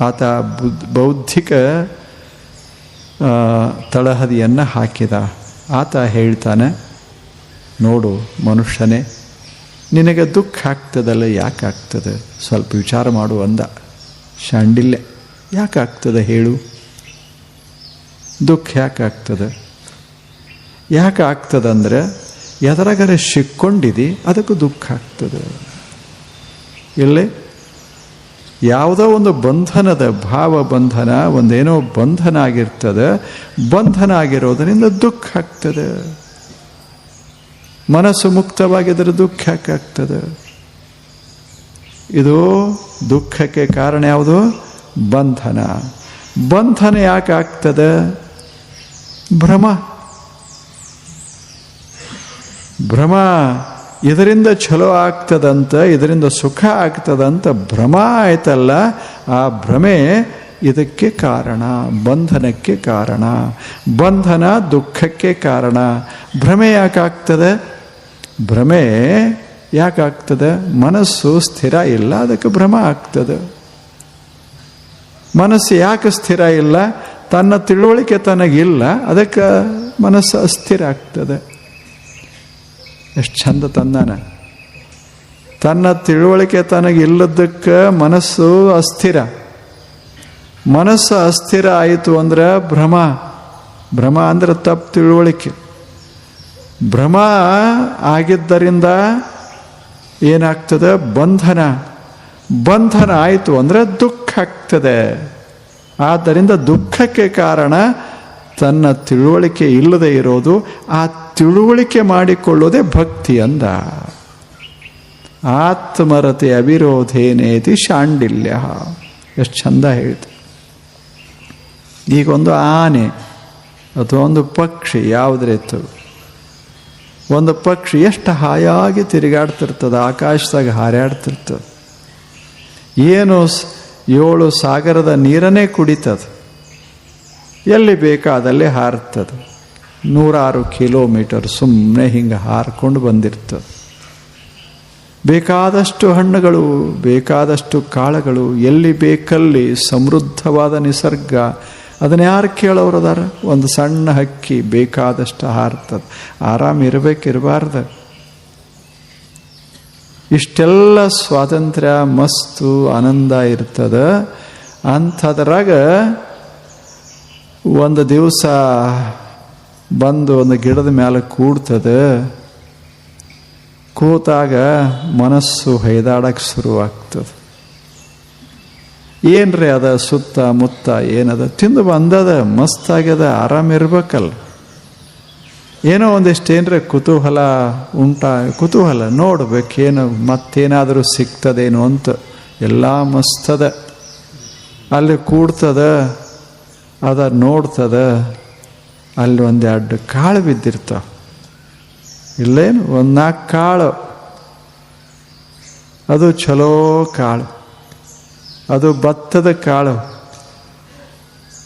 ಆತ ಬುದ್, ಬೌದ್ಧಿಕ ತಳಹದಿಯನ್ನು ಹಾಕಿದ. ಆತ ಹೇಳ್ತಾನೆ, ನೋಡು ಮನುಷ್ಯನೇ, ನಿನಗೆ ದುಃಖ ಆಗ್ತದಲ್ಲ, ಯಾಕೆ ಆಗ್ತದೆ? ಸ್ವಲ್ಪ ವಿಚಾರ ಮಾಡು ಅಂದ. ಶಾಂಡಿಲ್ಯ ಯಾಕೆ ಆಗ್ತದೆ ಹೇಳು? ದುಃಖ ಯಾಕೆ ಆಗ್ತದೆ? ಯಾಕೆ ಆಗ್ತದಂದ್ರೆ ಎದರಗರೆ ಸಿಕ್ಕೊಂಡಿದಿ, ಅದಕ್ಕೂ ದುಃಖ ಆಗ್ತದೆ. ಇಲ್ಲೇ ಯಾವುದೋ ಒಂದು ಬಂಧನದ ಭಾವ ಬಂಧನ, ಒಂದೇನೋ ಬಂಧನ ಆಗಿರ್ತದೆ ಬಂಧನ ಆಗಿರೋದರಿಂದ ದುಃಖ ಆಗ್ತದೆ. ಮನಸ್ಸು ಮುಕ್ತವಾಗಿದ್ದರೆ ದುಃಖ ಆಗ್ತದೆ ಇದು ದುಃಖಕ್ಕೆ ಕಾರಣ ಯಾವುದು? ಬಂಧನ. ಬಂಧನ ಯಾಕೆ ಆಗ್ತದೆ ಭ್ರಮ. ಭ್ರಮ ಇದರಿಂದ ಚಲೋ ಆಗ್ತದಂತ, ಇದರಿಂದ ಸುಖ ಆಗ್ತದಂತ ಭ್ರಮ ಆಯ್ತಲ್ಲ, ಆ ಭ್ರಮೆ ಇದಕ್ಕೆ ಕಾರಣ, ಬಂಧನಕ್ಕೆ ಕಾರಣ. ಬಂಧನ ದುಃಖಕ್ಕೆ ಕಾರಣ. ಭ್ರಮೆ ಯಾಕಾಗ್ತದೆ? ಭ್ರಮೆ ಯಾಕಾಗ್ತದೆ? ಮನಸ್ಸು ಸ್ಥಿರ ಇಲ್ಲ, ಅದಕ್ಕೆ ಭ್ರಮ ಆಗ್ತದೆ. ಮನಸ್ಸು ಯಾಕೆ ಸ್ಥಿರ ಇಲ್ಲ? ತನ್ನ ತಿಳುವಳಿಕೆ ತನಗಿಲ್ಲ, ಅದಕ್ಕೆ ಮನಸ್ಸು ಅಸ್ಥಿರ ಆಗ್ತದೆ. ಎಷ್ಟು ಚಂದ ತಂದಾನ. ತನ್ನ ತಿಳುವಳಿಕೆ ತನಗಿಲ್ಲದಕ್ಕೆ ಮನಸ್ಸು ಅಸ್ಥಿರ. ಮನಸ್ಸು ಅಸ್ಥಿರ ಆಯಿತು ಅಂದ್ರೆ ಭ್ರಮ. ಭ್ರಮ ಅಂದ್ರೆ ತಪ್ಪು ತಿಳುವಳಿಕೆ. ಭ್ರಮ ಆಗಿದ್ದರಿಂದ ಏನಾಗ್ತದೆ? ಬಂಧನ. ಬಂಧನ ಆಯಿತು ಅಂದರೆ ದುಃಖ ಆಗ್ತದೆ. ಆದ್ದರಿಂದ ದುಃಖಕ್ಕೆ ಕಾರಣ ತನ್ನ ತಿಳುವಳಿಕೆ ಇಲ್ಲದೆ ಇರೋದು, ಆ ತಿಳುವಳಿಕೆ ಮಾಡಿಕೊಳ್ಳೋದೇ ಭಕ್ತಿ ಅಂದ. ಆತ್ಮರತೆ ಅವಿರೋಧೇನೇತಿ ಶಾಂಡಿಲ್ಯ. ಎಷ್ಟು ಚಂದ ಹೇಳ್ತು ಈಗೊಂದು ಆನೆ ಅಥವಾ ಒಂದು ಪಕ್ಷಿ ಯಾವುದ್ರಿತ್ತು ಒಂದು ಪಕ್ಷಿ ಎಷ್ಟು ಹಾಯಾಗಿ ತಿರುಗಾಡ್ತಿರ್ತದೆ, ಆಕಾಶದಾಗ ಹಾರಾಡ್ತಿರ್ತದೆ. ಏನು ಏಳು ಸಾಗರದ ನೀರನ್ನೇ ಕುಡಿತದೆ. ಎಲ್ಲಿ ಬೇಕಾದಲ್ಲಿ ಹಾರ್ತದೆ. ನೂರಾರು ಕಿಲೋಮೀಟರ್ ಸುಮ್ಮನೆ ಹಿಂಗೆ ಹಾರ್ಕೊಂಡು ಬಂದಿರ್ತದೆ. ಬೇಕಾದಷ್ಟು ಹಣ್ಣುಗಳು, ಬೇಕಾದಷ್ಟು ಕಾಳುಗಳು ಎಲ್ಲಿ ಬೇಕಲ್ಲಿ ಸಮೃದ್ಧವಾದ ನಿಸರ್ಗ. ಅದನ್ನ ಯಾರು ಕೇಳೋರು ಅದಾರ? ಒಂದು ಸಣ್ಣ ಹಕ್ಕಿ ಬೇಕಾದಷ್ಟು ಹಾರ್ತದೆ. ಆರಾಮ ಇರಬೇಕಿರಬಾರ್ದು. ಇಷ್ಟೆಲ್ಲ ಸ್ವಾತಂತ್ರ್ಯ, ಮಸ್ತು, ಆನಂದ ಇರ್ತದ. ಅಂಥದ್ರಾಗ ಒಂದು ದಿವಸ ಬಂದು ಒಂದು ಗಿಡದ ಮೇಲೆ ಕೂಡ್ತದೆ, ಕೂತಾಗ ಮನಸ್ಸು ಹೈದಾಡಕ್ಕೆ ಶುರುವಾಗ್ತದೆ. ಏನ್ರಿ ಅದ ಸುತ್ತ ಮುತ್ತ ಏನದ? ತಿಂದು ಬಂದದ, ಮಸ್ತಾಗ್ಯದ ಆರಾಮ ಆರಾಮ್ ಇರ್ಬೇಕಲ್ಲ. ಏನೋ ಒಂದಿಷ್ಟು ಏನ್ರಿ ಕುತೂಹಲ ಉಂಟಾ, ಕುತೂಹಲ ನೋಡ್ಬೇಕೇನು, ಮತ್ತೇನಾದರೂ ಸಿಗ್ತದೇನು ಅಂತ. ಎಲ್ಲ ಮಸ್ತದ. ಅಲ್ಲಿ ಕೂಡ್ತದ ಅದ ನೋಡ್ತದ, ಅಲ್ಲಿ ಒಂದೆರಡು ಕಾಳು ಬಿದ್ದಿರ್ತಾವ. ಇಲ್ಲೇನು, ಒಂದು ನಾಲ್ಕು ಕಾಳು. ಅದು ಚಲೋ ಕಾಳು. ಅದು ಭತ್ತದ ಕಾಳು.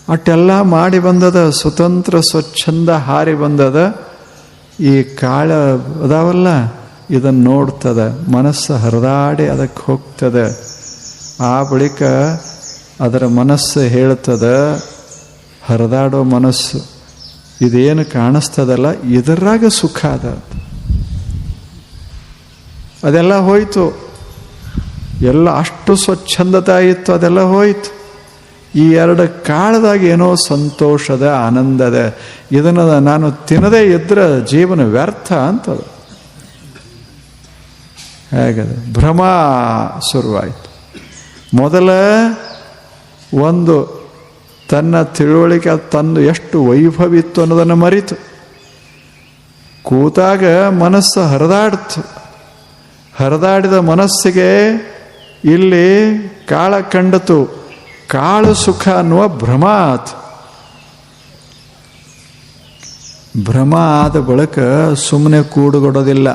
ಅಟ್ಟೆಲ್ಲ ಮಾಡಿ ಬಂದದ, ಸ್ವತಂತ್ರ ಸ್ವಚ್ಛಂದ ಹಾರಿ ಬಂದದ, ಈ ಕಾಳ ಅದಾವಲ್ಲ ಇದನ್ನು ನೋಡ್ತದ, ಮನಸ್ಸು ಹರಿದಾಡಿ ಅದಕ್ಕೆ ಹೋಗ್ತದೆ. ಆ ಬಳಿಕ ಅದರ ಮನಸ್ಸು ಹೇಳ್ತದ ಹರಿದಾಡೋ ಮನಸ್ಸು ಇದೇನು ಕಾಣಿಸ್ತದಲ್ಲ? ಇದರಾಗ ಸುಖ ಅದ ಅದೆಲ್ಲ ಹೋಯಿತು. ಎಲ್ಲ ಅಷ್ಟು ಸ್ವಚ್ಛಂದತೆ ಇತ್ತು, ಅದೆಲ್ಲ ಹೋಯಿತು. ಈ ಎರಡು ಕಾಳದಾಗ ಏನೋ ಸಂತೋಷದ, ಆನಂದದ, ಇದನ್ನು ನಾನು ತಿನ್ನದೇ ಇದ್ರೆ ಜೀವನ ವ್ಯರ್ಥ ಅಂತ ಹೇಗದ. ಭ್ರಮ ಶುರುವಾಯಿತು. ಮೊದಲ ಒಂದು ತನ್ನ ತಿಳುವಳಿಕೆ ತಂದು ಎಷ್ಟು ವೈಭವಿತ್ತು ಅನ್ನೋದನ್ನು ಮರಿತು. ಕೂತಾಗ ಮನಸ್ಸು ಹರಿದಾಡ್ತು. ಹರಿದಾಡಿದ ಮನಸ್ಸಿಗೆ ಇಲ್ಲಿ ಕಾಳ ಕಂಡತು, ಕಾಳು ಸುಖ ಅನ್ನುವ ಭ್ರಮ ಆತು. ಭ್ರಮ ಆದ ಬಳಿಕ ಸುಮ್ಮನೆ ಕೂಡುಗೊಡೋದಿಲ್ಲ.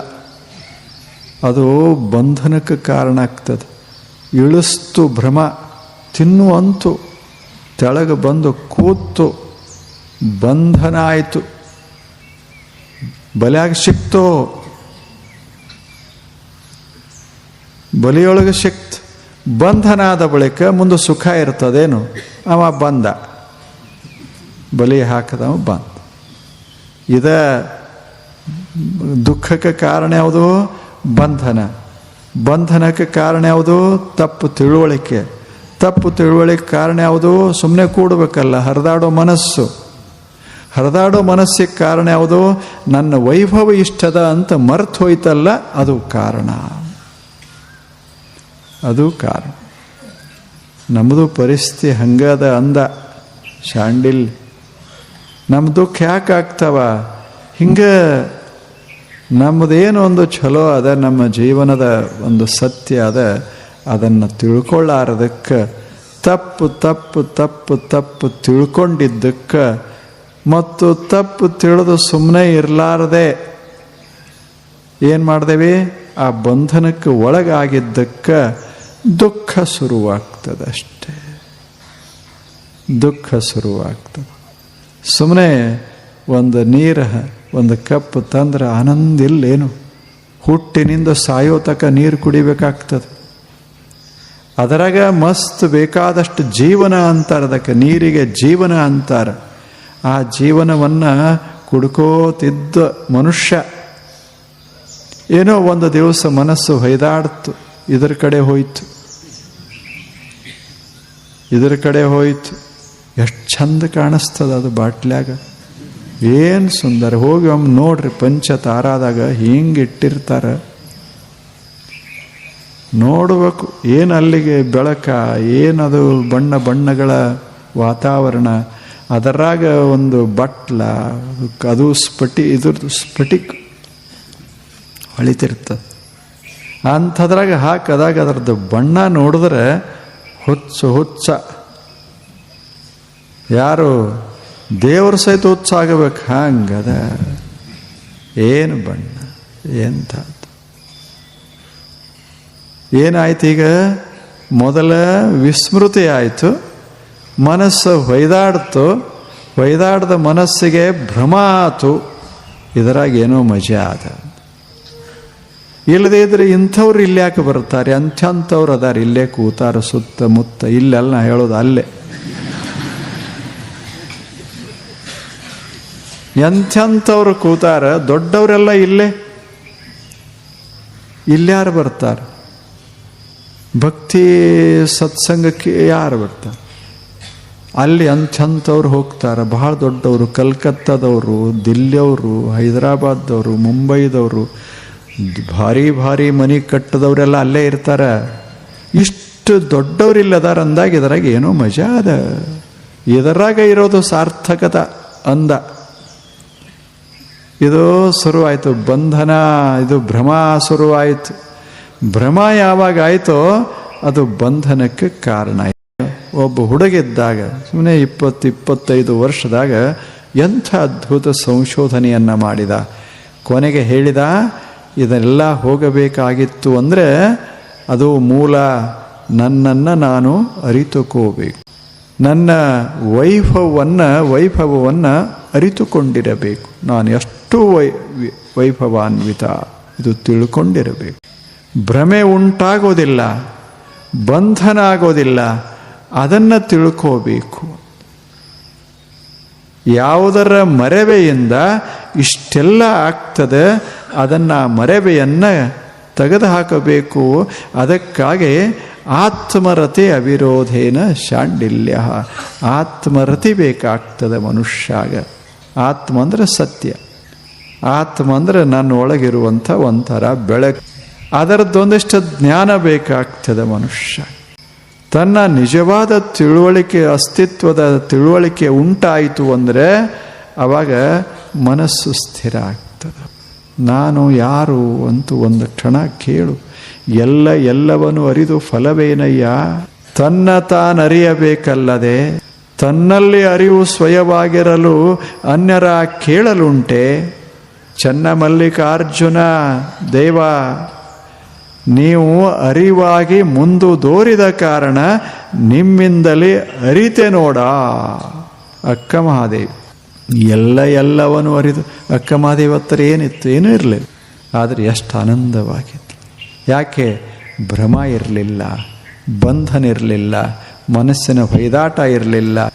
ಅದು ಬಂಧನಕ್ಕೆ ಕಾರಣ ಆಗ್ತದೆ. ಇಳಿಸ್ತು ಭ್ರಮ, ತಿನ್ನುವಂತು. ತೆಳಗೆ ಬಂದು ಕೂತು ಬಂಧನ ಆಯಿತು ಬಲಿಯಾಗಿ ಸಿಕ್ತು. ಬಲಿಯೊಳಗೆ ಸಿಕ್ತು. ಬಂಧನ ಆದ ಬಳಿಕ ಮುಂದೆ ಸುಖ ಇರ್ತದೇನು? ಅವ ಬಂದ. ಬಲಿ ಹಾಕದವ ಬಂದ. ಇದ ದುಃಖಕ್ಕೆ ಕಾರಣ ಯಾವುದು? ಬಂಧನ. ಬಂಧನಕ್ಕೆ ಕಾರಣ ಯಾವುದು? ತಪ್ಪು ತಿಳುವಳಿಕೆ. ತಪ್ಪು ತಿಳುವಳಿಕೆ ಕಾರಣ ಯಾವುದು ಸುಮ್ಮನೆ ಕೂಡಬೇಕಲ್ಲ, ಹರಿದಾಡೋ ಮನಸ್ಸು. ಹರಿದಾಡೋ ಮನಸ್ಸಿಗೆ ಕಾರಣ ಯಾವುದು, ನನ್ನ ವೈಭವ ಇಷ್ಟದ ಅಂತ ಮರ್ತು ಹೋಯ್ತಲ್ಲ, ಅದು ಕಾರಣ. ಅದು ಕಾರಣ. ನಮ್ಮದು ಪರಿಸ್ಥಿತಿ ಹಂಗದ ಅಂದ, ಶಾಂಡಿಲ್. ನಮ್ಮ ದುಃಖ ಯಾಕೆ ಆಗ್ತಾವ? ಹಿಂಗೆ ನಮ್ಮದೇನು ಒಂದು ಚಲೋ ಅದ, ನಮ್ಮ ಜೀವನದ ಒಂದು ಸತ್ಯ ಅದ. ಅದನ್ನು ತಿಳ್ಕೊಳ್ಳಾರದಕ್ಕೆ, ತಪ್ಪು ತಪ್ಪು ತಪ್ಪು ತಪ್ಪು ತಿಳ್ಕೊಂಡಿದ್ದಕ್ಕೆ ಮತ್ತು ತಪ್ಪು ತಿಳಿದು ಸುಮ್ಮನೆ ಇರಲಾರದೆ ಏನು ಮಾಡ್ದೇವಿ? ಆ ಬಂಧನಕ್ಕೆ ಒಳಗಾಗಿದ್ದಕ್ಕೆ ದುಃಖ ಶುರುವಾಗ್ತದೆ ಅಷ್ಟೇ. ದುಃಖ ಶುರುವಾಗ್ತದೆ. ಸುಮ್ಮನೆ ಒಂದು ನೀರು, ಒಂದು ಕಪ್ ತಂದ್ರೆ ಆನಂದ ಇಲ್ಲೇನು ಹುಟ್ಟಿನಿಂದ ಸಾಯೋ ತಕ ನೀರು ಕುಡಿಬೇಕಾಗ್ತದೆ. ಅದರಾಗ ಮಸ್ತ್ ಬೇಕಾದಷ್ಟು ಜೀವನ ಅಂತಾರೆ ಅದಕ್ಕೆ, ನೀರಿಗೆ ಜೀವನ ಅಂತಾರೆ. ಆ ಜೀವನವನ್ನು ಕುಡ್ಕೋತಿದ್ದ ಮನುಷ್ಯ ಏನೋ ಒಂದು ದಿವಸ ಮನಸ್ಸು ಹೊಯ್ದಾಡ್ತು, ಇದರ ಕಡೆ ಹೋಯ್ತು. ಇದರ ಕಡೆ ಹೋಯ್ತು. ಎಷ್ಟು ಚಂದ ಕಾಣಿಸ್ತದ ಅದು ಬಾಟ್ಲ್ಯಾಗ. ಏನು ಸುಂದರ. ಹೋಗಿ ಒಮ್ಮೆ ನೋಡ್ರಿ ಪಂಚ ತಾರಾದಾಗ ಹಿಂಗೆ ಇಟ್ಟಿರ್ತಾರ ನೋಡಬೇಕು, ಏನು ಅಲ್ಲಿಗೆ ಬೆಳಕ, ಏನದು ಬಣ್ಣ ಬಣ್ಣಗಳ ವಾತಾವರಣ, ಅದರಾಗ ಒಂದು ಬಟ್ಲ, ಅದು ಸ್ಫಟಿ ಇದ್ರದ್ದು ಸ್ಫಟಿಕ್ ಹೊಳಿತಿರ್ತದೆ. ಅಂಥದ್ರಾಗ ಹಾಕದಾಗ ಅದರದ್ದು ಬಣ್ಣ ನೋಡಿದ್ರೆ ಹುಚ್ಚು ಹುಚ್ಚ. ಯಾರು? ದೇವ್ರ ಸಹಿತ ಹುಚ್ಚ ಆಗಬೇಕು, ಹಂಗದ? ಏನು ಬಣ್ಣ ಎಂಥದ್ದು ಏನಾಯ್ತು ಈಗ? ಮೊದಲ ವಿಸ್ಮೃತಿ ಆಯಿತು ಮನಸ್ಸು ಹೊಯ್ದಾಡ್ತು. ಹೊಯ್ದಾಡ್ದ ಮನಸ್ಸಿಗೆ ಭ್ರಮ ಆತು. ಇದರಾಗ ಏನೋ ಮಜಾ ಆದ. ಇಲ್ಲದೇ ಇದ್ರೆ ಇಂಥವ್ರು ಇಲ್ಯಾಕೆ ಬರ್ತಾರೆ ಅಂಥವ್ರು ಅದಾರ. ಇಲ್ಲೇ ಕೂತಾರ ಸುತ್ತಮುತ್ತ ಇಲ್ಲೆಲ್ಲ ನಾ ಹೇಳೋದು ಅಲ್ಲೇ. ಎಂಥವ್ರು ಕೂತಾರ? ದೊಡ್ಡವರೆಲ್ಲ ಇಲ್ಲೇ. ಇಲ್ಯಾರು ಬರ್ತಾರೆ? ಭಕ್ತಿ ಸತ್ಸಂಗಕ್ಕೆ ಯಾರು ಬರ್ತಾರೆ? ಅಲ್ಲಿ ಅಂಥಂಥವ್ರು ಹೋಗ್ತಾರೆ. ಬಹಳ ದೊಡ್ಡವರು. ಕಲ್ಕತ್ತಾದವರು, ದಿಲ್ಲಿಯವರು, ಹೈದರಾಬಾದ್ದವರು, ಮುಂಬೈದವರು, ಭಾರಿ ಭಾರಿ ಮನೆ ಕಟ್ಟದವರೆಲ್ಲ ಅಲ್ಲೇ ಇರ್ತಾರೆ. ಇಷ್ಟು ದೊಡ್ಡವರಿಲ್ಲದಾರ ಅಂದಾಗ ಇದರಾಗ ಏನೋ ಮಜಾ ಅದ. ಇದರಾಗ ಇರೋದು ಸಾರ್ಥಕತ ಅಂದ. ಇದು ಶುರುವಾಯಿತು. ಬಂಧನ, ಇದು ಭ್ರಮ ಶುರುವಾಯಿತು. ಭ್ರಮ ಯಾವಾಗ ಆಯಿತೋ ಅದು ಬಂಧನಕ್ಕೆ ಕಾರಣ ಆಯಿತು. ಒಬ್ಬ ಹುಡುಗಿದ್ದಾಗ ಸುಮ್ಮನೆ ಇಪ್ಪತ್ತು, ಇಪ್ಪತ್ತೈದು ವರ್ಷದಾಗ ಎಂಥ ಅದ್ಭುತ ಸಂಶೋಧನೆಯನ್ನು ಮಾಡಿದ. ಕೊನೆಗೆ ಹೇಳಿದ, ಇದೆಲ್ಲ ಹೋಗಬೇಕಾಗಿತ್ತು ಅಂದರೆ ಅದು ಮೂಲ ನನ್ನನ್ನು ನಾನು ಅರಿತುಕೋಬೇಕು. ನನ್ನ ವೈಭವವನ್ನು ವೈಭವವನ್ನು ಅರಿತುಕೊಂಡಿರಬೇಕು. ನಾನು ಎಷ್ಟು ವೈ, ವೈಭವಾನ್ವಿತ. ಇದು ತಿಳ್ಕೊಂಡಿರಬೇಕು. ಭ್ರಮೆ ಉಂಟಾಗೋದಿಲ್ಲ ಬಂಧನ ಆಗೋದಿಲ್ಲ ಅದನ್ನು ತಿಳ್ಕೋಬೇಕು. ಯಾವುದರ ಮರೆವೆಯಿಂದ ಇಷ್ಟೆಲ್ಲ ಆಗ್ತದೆ ಅದನ್ನು ಮರವೆಯನ್ನು ತೆಗೆದುಹಾಕಬೇಕು. ಅದಕ್ಕಾಗಿ ಆತ್ಮರತಿ ಅವಿರೋಧೇನ ಶಾಂಡಿಲ್ಯ. ಆತ್ಮರತಿ ಬೇಕಾಗ್ತದೆ ಮನುಷ್ಯಾಗ. ಆತ್ಮ ಅಂದರೆ ಸತ್ಯ. ಆತ್ಮ ಅಂದರೆ ನನ್ನ ಒಳಗಿರುವಂಥ ಒಂಥರ ಬೆಳಕು. ಅದರದ್ದೊಂದಿಷ್ಟು ಜ್ಞಾನ ಬೇಕಾಗ್ತದೆ ಮನುಷ್ಯ. ತನ್ನ ನಿಜವಾದ ತಿಳುವಳಿಕೆ, ಅಸ್ತಿತ್ವದ ತಿಳುವಳಿಕೆ ಉಂಟಾಯಿತು ಅಂದರೆ ಆವಾಗ ಮನಸ್ಸು ಸ್ಥಿರ ಆಗ್ತದೆ. ನಾನು ಯಾರು ಅಂತೂ ಒಂದು ಕ್ಷಣ ಕೇಳು. ಎಲ್ಲ ಎಲ್ಲವನ್ನು ಅರಿದು ಫಲವೇನಯ್ಯ? ತನ್ನ ತಾನರಿಯಬೇಕಲ್ಲದೆ ತನ್ನಲ್ಲಿ ಅರಿವು ಸ್ವಯವಾಗಿರಲು ಅನ್ಯರ ಕೇಳಲುಂಟೆ? ಚನ್ನಮಲ್ಲಿಕಾರ್ಜುನ ದೇವ ನೀವು ಅರಿವಾಗಿ ಮುಂದುದೋರಿದ ಕಾರಣ ನಿಮ್ಮಿಂದಲೇ ಅರಿತೆ ನೋಡ. ಅಕ್ಕ ಮಹಾದೇವಿ. ಎಲ್ಲ ಎಲ್ಲವನ್ನು ಅರಿದು, ಅಕ್ಕ ಮಹಾದೇವಿ ಹತ್ರ ಏನಿತ್ತು, ಏನೂ ಇರಲಿಲ್ಲ. ಆದರೆ ಎಷ್ಟು ಆನಂದವಾಗಿತ್ತು. ಯಾಕೆ? ಭ್ರಮ ಇರಲಿಲ್ಲ, ಬಂಧನ ಇರಲಿಲ್ಲ, ಮನಸ್ಸಿನ ಹೊಯ್ದಾಟ ಇರಲಿಲ್ಲ.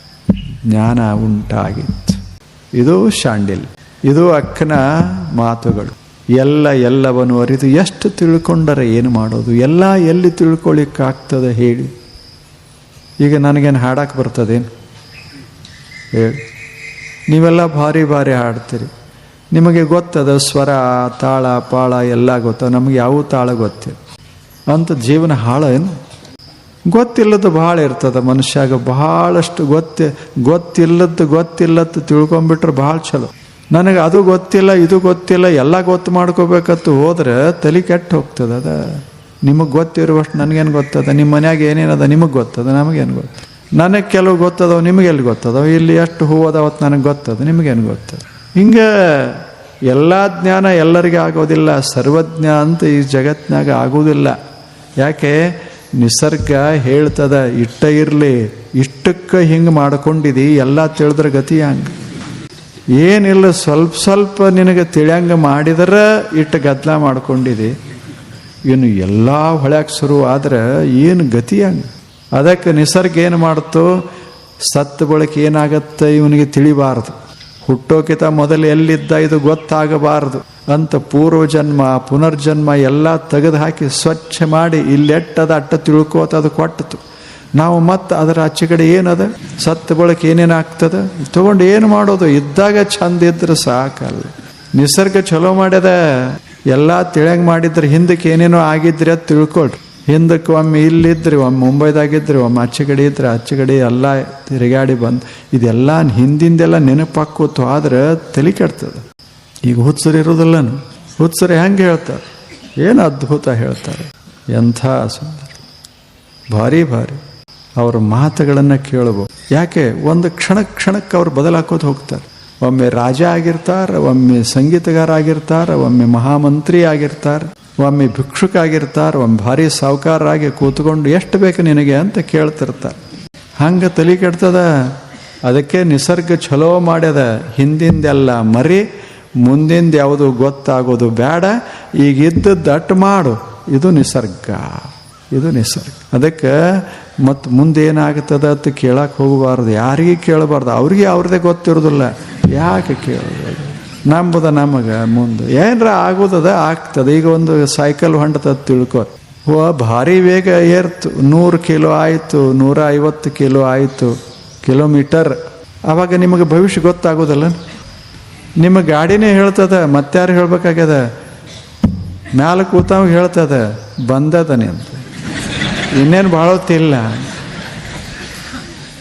ಜ್ಞಾನ ಉಂಟಾಗಿತ್ತು. ಇದು ಶಾಂಡಿಲ್ ಇದು ಅಕ್ಕನ ಮಾತುಗಳು. ಎಲ್ಲ ಎಲ್ಲವನ್ನು ಅರಿತು ಎಷ್ಟು ತಿಳ್ಕೊಂಡರೆ ಏನು ಮಾಡೋದು? ಎಲ್ಲ ಎಲ್ಲಿ ತಿಳ್ಕೊಳ್ಳಿಕ್ಕಾಗ್ತದೆ ಹೇಳಿ. ಈಗ ನನಗೇನು ಹಾಡಕ್ಕೆ ಬರ್ತದೇನು? ಹೇಳಿ. ನೀವೆಲ್ಲ ಭಾರಿ ಭಾರಿ ಹಾಡ್ತೀರಿ. ನಿಮಗೆ ಗೊತ್ತದ ಸ್ವರ, ತಾಳ, ಪಾಳ ಎಲ್ಲ ಗೊತ್ತ, ನಮಗೆ ಯಾವ ತಾಳ ಗೊತ್ತಿಲ್ಲ ಅಂತ ಜೀವನ ಹಾಳ ಏನು? ಗೊತ್ತಿಲ್ಲದ್ದು ಭಾಳ ಇರ್ತದ ಮನುಷ್ಯಾಗ ಬಹಳಷ್ಟು ಗೊತ್ತಿ, ಗೊತ್ತಿಲ್ಲದ್ದು ಗೊತ್ತಿಲ್ಲದ್ದು ತಿಳ್ಕೊಂಬಿಟ್ರೆ ಭಾಳ ಚಲೋ. ನನಗೆ ಅದು ಗೊತ್ತಿಲ್ಲ, ಇದು ಗೊತ್ತಿಲ್ಲ, ಎಲ್ಲ ಗೊತ್ತು ಮಾಡ್ಕೋಬೇಕತ್ತು ಹೋದ್ರೆ ತಲೆ ಕೆಟ್ಟು ಹೋಗ್ತದೆ ಅದ. ನಿಮಗೆ ಗೊತ್ತಿರುವಷ್ಟು ನನಗೇನು ಗೊತ್ತದ? ನಿಮ್ಮ ಮನ್ಯಾಗ ಏನೇನದ? ನಿಮಗೆ ಗೊತ್ತದ? ನಮಗೇನು ಗೊತ್ತು ನನಗೆ ಕೆಲವು ಗೊತ್ತದವು ನಿಮಗೆಲ್ಲಿ ಗೊತ್ತದವ ಇಲ್ಲಿ ಎಷ್ಟು ಹೂ ಅದಾವತ್ತು ನನಗೆ ಗೊತ್ತದ? ನಿಮಗೇನು ಗೊತ್ತದ? ಹಿಂಗೆ ಎಲ್ಲ ಜ್ಞಾನ ಎಲ್ಲರಿಗೆ ಆಗೋದಿಲ್ಲ. ಸರ್ವಜ್ಞ ಅಂತ ಈ ಜಗತ್ತಿನಾಗ ಆಗೋದಿಲ್ಲ. ಯಾಕೆ? ನಿಸರ್ಗ ಹೇಳ್ತದ, ಇಟ್ಟ ಇರಲಿ, ಇಷ್ಟಕ್ಕೆ ಹಿಂಗೆ ಮಾಡ್ಕೊಂಡಿದಿ, ಎಲ್ಲ ತಿಳಿದ್ರೆ ಗತಿ ಹಂಗೆ. ಏನಿಲ್ಲ, ಸ್ವಲ್ಪ ಸ್ವಲ್ಪ ನಿನಗೆ ತಿಳಿಯಂಗೆ ಮಾಡಿದರೆ ಇಟ್ಟು ಗದ್ದಲ ಮಾಡ್ಕೊಂಡಿದೆ. ಇನ್ನು ಎಲ್ಲ ಹೊಳ್ಯಾಕೆ ಶುರು ಆದ್ರೆ ಏನು ಗತಿ ಹಂಗೆ? ಅದಕ್ಕೆ ನಿಸರ್ಗ ಏನು ಮಾಡ್ತು? ಸತ್ತು ಬಳಿಕ ಏನಾಗತ್ತೆ ಇವನಿಗೆ ತಿಳಿಬಾರದು. ಹುಟ್ಟೋಕಿತ ಮೊದಲು ಎಲ್ಲಿದ್ದ ಇದು ಗೊತ್ತಾಗಬಾರದು ಅಂತ ಪೂರ್ವ ಜನ್ಮ ಪುನರ್ಜನ್ಮ ಎಲ್ಲ ತೆಗೆದು ಹಾಕಿ ಸ್ವಚ್ಛ ಮಾಡಿ ಇಲ್ಲೆಟ್ಟದ ಅಟ್ಟ ತಿಳ್ಕೋತ ಅದು ಕೊಟ್ಟಿತು. ನಾವು ಮತ್ತೆ ಅದರ ಆಚೆ ಕಡೆ ಏನದ? ಸತ್ತ ಬಳಕೆ ಏನೇನು ಆಗ್ತದ? ತಗೊಂಡು ಏನು ಮಾಡೋದು? ಇದ್ದಾಗ ಚಂದ ಇದ್ರೆ ಸಾಕಲ್ಲ. ನಿಸರ್ಗ ಚಲೋ ಮಾಡ್ಯದ? ಎಲ್ಲ ತಿಳಿಯಂಗೆ ಮಾಡಿದ್ರೆ ಹಿಂದಕ್ಕೆ ಏನೇನೋ ಆಗಿದ್ರೆ ಅದು ಹಿಂದಕ್ಕೆ ಒಮ್ಮೆ ಇಲ್ಲಿದ್ರಿ, ಒಮ್ಮೆ ಮುಂಬೈದಾಗಿದ್ರಿ, ಒಮ್ಮೆ ಆಚೆ ಕಡೆ ಇದ್ರೆ ಆಚೆ ಕಡೆ ಎಲ್ಲ ತಿರುಗಾಡಿ ಬಂದು. ಇದೆಲ್ಲ ಹಿಂದಿಂದೆಲ್ಲ ನೆನಪಾಕೋತು ಆದ್ರೆ ತಲೆ ಕೆಡ್ತದೆ. ಈಗ ಹುಚ್ಚರು ಇರೋದಿಲ್ಲನು? ಹುಚ್ಚರು ಹೆಂಗೆ ಹೇಳ್ತಾರೆ? ಏನು ಅದ್ಭುತ ಹೇಳ್ತಾರೆ? ಎಂಥ ಸುಂದರ. ಭಾರಿ ಭಾರಿ. ಅವ್ರ ಮಾತುಗಳನ್ನು ಕೇಳಬಹುದು ಯಾಕೆ? ಒಂದು ಕ್ಷಣ ಕ್ಷಣಕ್ಕೆ ಅವ್ರು ಬದಲಾಕೋದು ಹೋಗ್ತಾರೆ. ಒಮ್ಮೆ ರಾಜ ಆಗಿರ್ತಾರೆ, ಒಮ್ಮೆ ಸಂಗೀತಗಾರ ಆಗಿರ್ತಾರೆ, ಒಮ್ಮೆ ಮಹಾಮಂತ್ರಿ ಆಗಿರ್ತಾರೆ, ಒಮ್ಮೆ ಭಿಕ್ಷುಕ ಆಗಿರ್ತಾರೆ, ಒಮ್ಮೆ ಭಾರಿ ಸಾಹುಕಾರರಾಗಿ ಕೂತ್ಕೊಂಡು ಎಷ್ಟು ಬೇಕು ನಿನಗೆ ಅಂತ ಕೇಳ್ತಿರ್ತಾರೆ. ಹಂಗೆ ತಲೆ ಕೆಡ್ತದ? ಅದಕ್ಕೆ ನಿಸರ್ಗ ಚಲೋ ಮಾಡ್ಯದ. ಹಿಂದಿಂದೆಲ್ಲ ಮರಿ, ಮುಂದಿಂದ ಯಾವುದು ಗೊತ್ತಾಗೋದು ಬೇಡ. ಈಗ ಇದ್ದದ್ದು ಅಟ್ಟು ಮಾಡು. ಇದು ನಿಸರ್ಗ. ಇದು ನಿಸರ್ಗ. ಅದಕ್ಕೆ ಮತ್ತು ಮುಂದೆ ಅಂತ ಕೇಳಕ್ಕೆ ಹೋಗಬಾರ್ದು. ಯಾರಿಗೆ ಕೇಳಬಾರ್ದು? ಅವ್ರಿಗೆ ಅವ್ರದೇ ಗೊತ್ತಿರೋದಿಲ್ಲ. ಯಾಕೆ ಕೇಳೋದು? ನಂಬುದ ನಮಗೆ ಮುಂದೆ. ಏನರ ಆಗೋದದ? ಆಗ್ತದೆ. ಈಗ ಒಂದು ಸೈಕಲ್ ಹೊಂಟದ ತಿಳ್ಕೊ. ಓ, ಭಾರಿ ವೇಗ ಏರ್ತು. ನೂರು ಕಿಲೋ ಆಯಿತು, ನೂರ ಐವತ್ತು ಕಿಲೋ ಆಯಿತು, ಕಿಲೋಮೀಟರ್. ಆವಾಗ ನಿಮಗೆ ಭವಿಷ್ಯ ಗೊತ್ತಾಗೋದಲ್ಲ? ನಿಮ್ಮ ಗಾಡಿನೇ ಹೇಳ್ತದ ಮತ್ತಾರು ಹೇಳ್ಬೇಕಾಗ್ಯದ? ಮ್ಯಾಲ ಕೂತಾವ ಹೇಳ್ತದ ಬಂದದನೆ ಅಂತ ಇನ್ನೇನು ಭಾಳ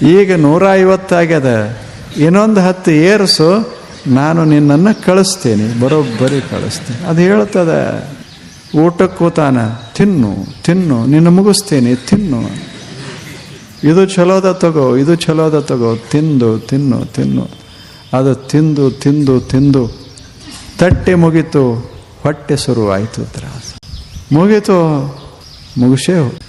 ಈಗ ನೂರ ಐವತ್ತಾಗ್ಯದ ಇನ್ನೊಂದು ಹತ್ತು ಏರಿಸು, ನಾನು ನಿನ್ನನ್ನು ಕಳಿಸ್ತೇನೆ. ಬರೋಬ್ಬರಿ ಕಳಿಸ್ತೇನೆ. ಅದು ಹೇಳ್ತದ ಊಟಕ್ಕೆ ಕೂತಾನ ತಿನ್ನು ತಿನ್ನು, ನಿನ್ನ ಮುಗಿಸ್ತೇನೆ, ತಿನ್ನು. ಇದು ಚಲೋದ ತಗೋ, ಇದು ಚಲೋದ ತಗೋ, ತಿಂದು, ತಿನ್ನು ತಿನ್ನು. ಅದು ತಿಂದು ತಿಂದು ತಿಂದು, ತಟ್ಟೆ ಮುಗಿತು, ಹೊಟ್ಟೆ ಶುರುವಾಯಿತು ತ್ರಾಸ ಮುಗಿತು, ಮುಗಿಸೇ